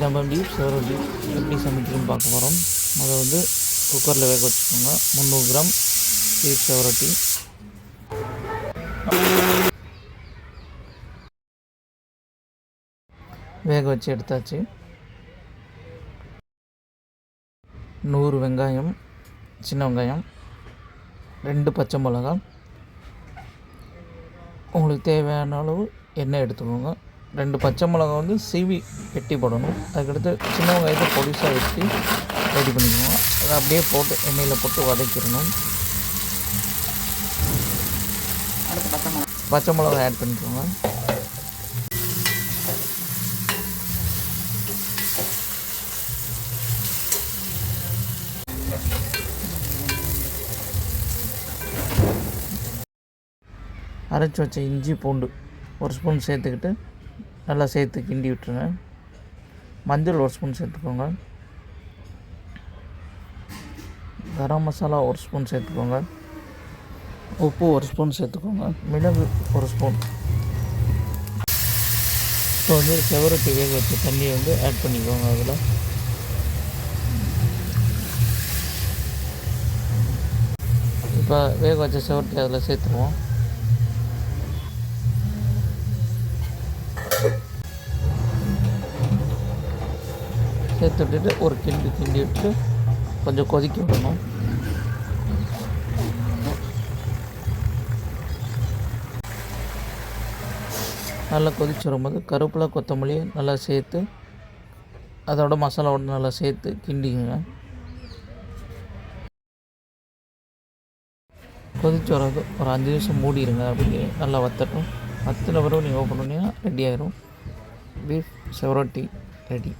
நம்ம பீஃப் செவரட்டி எப்படி சமைக்கிறோன்னு பார்க்க போகிறோம் அதை வந்து குக்கரில் வேக வச்சுக்கோங்க. முந்நூறு கிராம் பீஃப் செவரட்டி வேக வச்சு எடுத்தாச்சு. நூறு வெங்காயம் சின்ன வெங்காயம் ரெண்டு பச்சை மிளகாய். உங்களுக்கு தேவையான அளவு எண்ணெய் எடுத்துக்கோங்க. ரெண்டு பச்சை மிளகா வந்து சீவி வெட்டி போடணும். அதுக்கடுத்து சின்ன வெங்காயத்தை பொடிசாக வெட்டி ரெடி பண்ணிக்கோங்க அதை அப்படியே போட்டு எண்ணெயில் போட்டு வதக்கிடணும். பச்சை மிளகா. ஆட் பண்ணிக்கோங்க. அரைச்சி வச்ச இஞ்சி பூண்டு ஒரு ஸ்பூன் சேர்த்துக்கிட்டு நல்லா சேர்த்து கிண்டி விட்டுருங்க. மஞ்சள் ஒரு ஸ்பூன் சேர்த்துக்கோங்க. கரம் மசாலா ஒரு ஸ்பூன் சேர்த்துக்கோங்க. உப்பு ஒரு ஸ்பூன் சேர்த்துக்கோங்க. மிளகு ஒரு ஸ்பூன். இப்போ வந்து செவரட்டி வேக வச்ச தண்ணியை வந்து ஆட் பண்ணிக்கோங்க அதில். இப்போ வேக வச்ச செவரட்டி அதில் சேர்த்துருவோம். சேர்த்து விட்டுட்டு ஒரு கிண்டி கிண்டி விட்டு கொஞ்சம் கொதிக்க விடணும். நல்லா கொதிச்சு வரும்போது கருப்பில் கொத்தமல்லி நல்லா சேர்த்து அதோட மசாலாவோட நல்லா சேர்த்து கிண்டிங்க கொதிச்சு வர்றது ஒரு அஞ்சு நிமிஷம் மூடிடுங்க அப்படியே நல்லா வத்தட்டும். வத்தின பிறகு நீங்கள் ஓப்பன் பண்ணிங்கன்னா ரெடி ஆயிரும். Beef செவரோட்டி ready